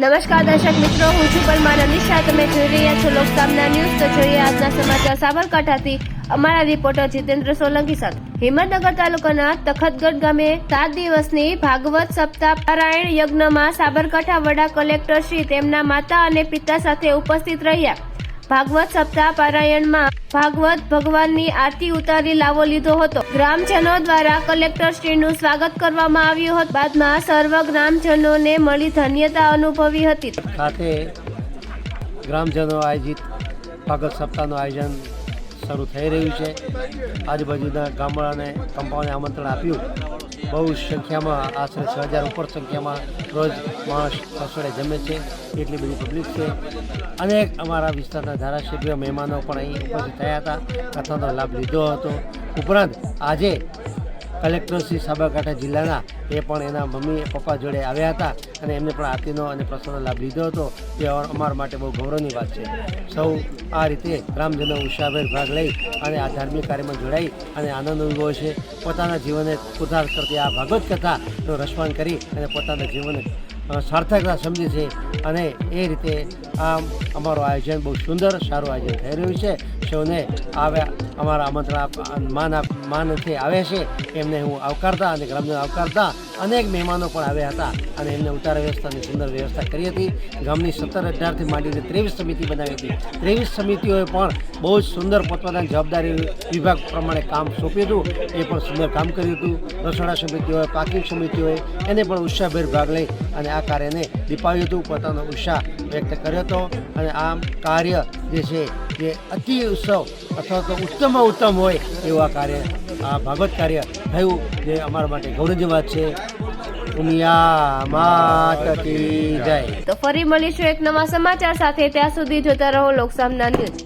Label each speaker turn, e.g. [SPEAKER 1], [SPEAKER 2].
[SPEAKER 1] નમસ્કાર દર્શક મિત્રો, હું છું પરમાર અનિશા. તમે જોઈ રહ્યા છો લોકસામના ન્યૂઝ. તો જોઈએ આજના સમાચાર સાબરકાંઠાથી અમારા રિપોર્ટર જીતેન્દ્ર સોલંકી સાથે. હિંમતનગર તાલુકાના તખતગઢ ગામે સાત દિવસની ભાગવત સપ્તાહ પારાયણ યજ્ઞમાં સાબરકાંઠા વડા કલેક્ટર શ્રી તેમના માતા અને પિતા સાથે ઉપસ્થિત રહ્યા. ભાગવત સપ્તાહ પારાયણમાં ભાગવત ભગવાનની આરતી ઉતારી લાવો લીધો હતો. ગ્રામજનો દ્વારા કલેક્ટર શ્રીનું સ્વાગત કરવામાં આવ્યું હતું. બાદમાં સર્વ ગ્રામજનોને મળી ધન્યતા અનુભવી હતી.
[SPEAKER 2] સાથે ગ્રામજનો આયોજિત ભાગવત સપ્તાહનું આયોજન શરૂ થઈ રહ્યું છે. આજુબાજુના ગામડાને કંપાઓને આમંત્રણ આપ્યું. બહુ સંખ્યામાં આશરે છ હજાર ઉપર સંખ્યામાં રોજ માણસ રસોડે જમે છે. એટલી બધી પબ્લિક છે. અનેક અમારા વિસ્તારના ધારાસભ્ય, મહેમાનો પણ અહીં ઉપસ્થિત થયા હતા. કથાનો લાભ લીધો હતો. ઉપરાંત આજે કલેક્ટર શ્રી સાબરકાંઠા જિલ્લાના એ પણ એના મમ્મી પપ્પા જોડે આવ્યા હતા અને એમને પણ આરતીનો અને પ્રસાદનો લાભ લીધો હતો. તે અમારા માટે બહુ ગૌરવની વાત છે. સૌ આ રીતે ગ્રામજનો ઉત્સાહભેર ભાગ લઈ અને આ ધાર્મિક કાર્યમાં જોડાઈ અને આનંદ અનુભવે છે. પોતાના જીવનને ઉદ્ધાર કરતી આ ભાગવત કથાનું રસવાન કરી અને પોતાના જીવનને સાર્થકતા સમજે છે અને એ રીતે આમ અમારું આયોજન બહુ સુંદર, સારું આયોજન થઈ રહ્યું છે. સૌને આવ્યા અમારા આમંત્રણ માન માનથી આવે છે. એમને હું આવકારતા અને ગ્રામજન આવકારતા અનેક મહેમાનો પણ આવ્યા હતા અને એમને ઉતાર વ્યવસ્થાની સુંદર વ્યવસ્થા કરી હતી. ગામની સત્તર અઢારથી માંડીને ત્રેવીસ સમિતિ બનાવી હતી. ત્રેવીસ સમિતિઓએ પણ બહુ જ સુંદર પોતપોતાની જવાબદારી વિભાગ પ્રમાણે કામ સોંપ્યું હતું. એ પણ સુંદર કામ કર્યું હતું. રસોડા સમિતિઓએ પાર્કિંગ સમિતિઓએ એને પણ ઉત્સાહભેર ભાગ લઈ અને આ કાર્યને દીપાવ્યું હતું. પોતાનો ઉત્સાહ વ્યક્ત કર્યો હતો અને આમ કાર્ય જે છે, જે અતિ ઉત્સવ અથવા તો ઉત્તમમાં ઉત્તમ હોય એવું આ કાર્ય આ ભાગવત કાર્ય થયું, જે અમારા માટે ગૌરવની વાત છે. ઉમિયા માત જય.
[SPEAKER 1] તો ફરી મળીશું એક નવા સમાચાર સાથે. ત્યાં સુધી જોતા રહો લોકસામના ન્યૂઝ.